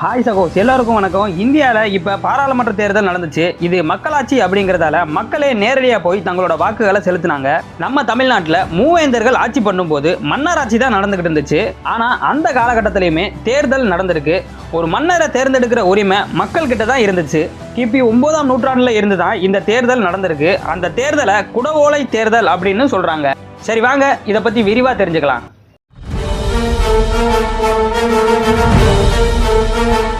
Hi சகோஸ் எல்லாருக்கும் வணக்கம். இந்தியாவில் இப்போ பாராளுமன்ற தேர்தல் நடந்துச்சு. இது மக்களாட்சி அப்படிங்கிறதால மக்களே நேரடியாக போய் தங்களோட வாக்குகளை செலுத்தினாங்க. நம்ம தமிழ்நாட்டில் மூவேந்தர்கள் ஆட்சி பண்ணும்போது மன்னராட்சி தான் நடந்துகிட்டு இருந்துச்சு. ஆனால் அந்த காலகட்டத்திலையுமே தேர்தல் நடந்திருக்கு. ஒரு மன்னரை தேர்ந்தெடுக்கிற உரிமை மக்கள்கிட்ட தான் இருந்துச்சு. கிபி ஒன்பதாம் நூற்றாண்டில் இருந்து தான் இந்த தேர்தல் நடந்திருக்கு. அந்த தேர்தலை குடவோலை தேர்தல் அப்படின்னு சொல்கிறாங்க சரி வாங்க. இதை பற்றி விரிவாக தெரிஞ்சுக்கலாம். thank you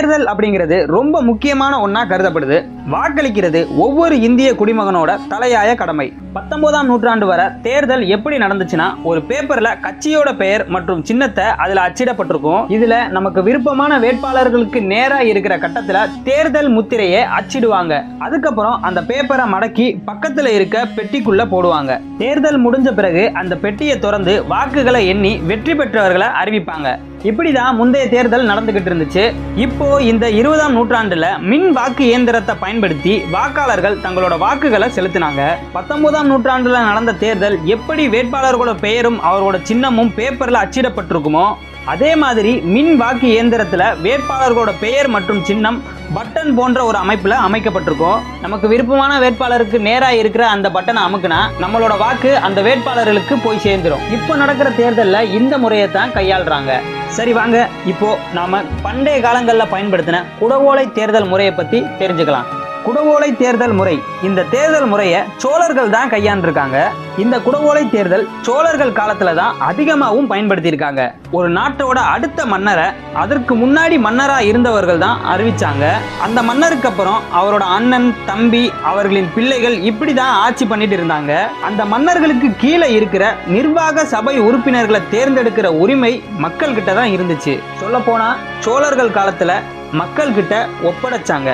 தேர்தல் அப்படிங்கிறது ரொம்ப முக்கியமான ஒன்றா கருதப்படுது. வாக்களிக்கிறது ஒவ்வொரு இந்திய குடிமகனோட தலையாய கடமை. பத்தொன்பதாம் நூற்றாண்டு வரை தேர்தல் எப்படி நடந்துச்சுன்னா ஒரு பேப்பர்ல கட்சியோட பெயர் மற்றும் சின்னத்தை அதுல அச்சிடப்பட்டிருக்கும். இதுல நமக்கு விருப்பமான வேட்பாளர்களுக்கு நேராக இருக்கிற கட்டத்துல தேர்தல் முத்திரையை அச்சிடுவாங்க. அதுக்கப்புறம் அந்த பேப்பரை மடக்கி பக்கத்துல இருக்க பெட்டிக்குள்ள போடுவாங்க. தேர்தல் முடிஞ்ச பிறகு அந்த பெட்டியை திறந்து வாக்குகளை எண்ணி வெற்றி பெற்றவர்களை அறிவிப்பாங்க. இப்படி தான் முந்தைய தேர்தல் நடந்துகிட்டு இருந்துச்சு. இப்போ இந்த இருபதாம் நூற்றாண்டுல மின் வாக்கு இயந்திரத்தை பயன்படுத்தி வாக்காளர்கள் தங்களோட வாக்குகளை செலுத்தினாங்க. பத்தொன்பதாம் நூற்றாண்டுல நடந்த தேர்தல் எப்படி வேட்பாளர்களோட பெயரும் அவரோட சின்னமும் பேப்பர்ல அச்சிடப்பட்டிருக்குமோ அதே மாதிரி மின் வாக்கு இயந்திரத்துல வேட்பாளர்களோட பெயர் மற்றும் சின்னம் பட்டன் போன்ற ஒரு அமைப்புல அமைக்கப்பட்டிருக்கும். நமக்கு விருப்பமான வேட்பாளருக்கு நேராக இருக்கிற அந்த பட்டனை அமுக்குனா நம்மளோட வாக்கு அந்த வேட்பாளர்களுக்கு போய் சேர்ந்துரும். இப்போ நடக்கிற தேர்தலில் இந்த முறையை தான் கையாளுறாங்க. சரி வாங்க. இப்போ நாம பண்டைய காலங்களில் பயன்படுத்தின குடவோலை தேர்தல் முறையை பத்தி தெரிஞ்சுக்கலாம். குடவோலை தேர்தல் முறை. இந்த தேர்தல் முறையை சோழர்கள் தான் கையாண்டிருக்காங்க. இந்த குடவோலை தேர்தல் சோழர்கள் காலத்துல தான் அதிகமாகவும் பயன்படுத்தியிருக்காங்க. ஒரு நாட்டோட அடுத்த மன்னரை அதற்கு முன்னாடி மன்னரா இருந்தவர்கள் தான் அறிவிச்சாங்க. அந்த மன்னருக்கு அப்புறம் அவரோட அண்ணன் தம்பி அவர்களின் பிள்ளைகள் இப்படி தான் ஆட்சி பண்ணிட்டு இருந்தாங்க. அந்த மன்னர்களுக்கு கீழே இருக்கிற நிர்வாக சபை உறுப்பினர்களை தேர்ந்தெடுக்கிற உரிமை மக்கள் கிட்ட தான் இருந்துச்சு. சொல்ல போனா சோழர்கள் காலத்துல மக்கள் கிட்ட ஒப்படைச்சாங்க.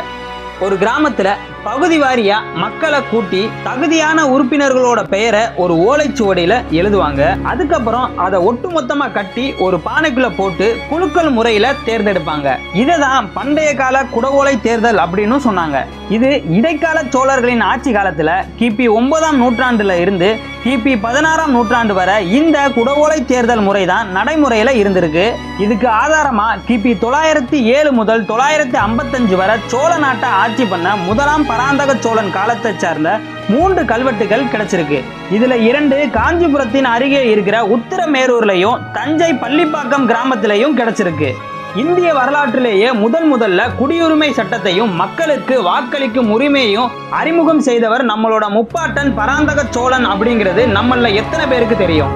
ஒரு கிராமத்துல பகுதி வாரியா மக்களை கூட்டி தகுதியான உறுப்பினர்களோட பெயரை ஒரு ஓலைச்சுவடியில எழுதுவாங்க. அதுக்கப்புறம் அதை ஒட்டுமொத்தமா கட்டி ஒரு பானைக்குள்ள போட்டு குலுக்கல் முறையில தேர்ந்தெடுப்பாங்க. இதை தான் பண்டைய கால குடவோலை தேர்தல் அப்படின்னு சொன்னாங்க. இது இடைக்கால சோழர்களின் ஆட்சி காலத்துல கிபி ஒன்பதாம் நூற்றாண்டுல இருந்து கிபி பதினாறாம் நூற்றாண்டு வரை இந்த குடவோலை தேர்தல் முறை தான் நடைமுறையில இருந்திருக்கு. இதுக்கு ஆதாரமா கிபி தொள்ளாயிரத்தி ஏழு முதல் தொள்ளாயிரத்தி ஐம்பத்தஞ்சு வரை சோழ நாட்டை ஆட்சி பண்ண முதலாம் பராந்தக சோழன் காலத்தை சார்ந்த மூன்று கல்வெட்டுகள் கிடைச்சிருக்கு. இதுல இரண்டு காஞ்சிபுரத்தின் அருகே இருக்கிற உத்திரமேரூர்லயும் தஞ்சை பள்ளிப்பாக்கம் கிராமத்திலையும் கிடைச்சிருக்கு. இந்திய வரலாற்றிலேயே முதல் முதல்ல குடியுரிமை சட்டத்தையும் மக்களுக்கு வாக்களிக்கும் உரிமையையும் அறிமுகம் செய்தவர் நம்மளோட முப்பாட்டன் பராந்தக சோழன் அப்படிங்கிறது நம்மள எத்தனை பேருக்கு தெரியும்?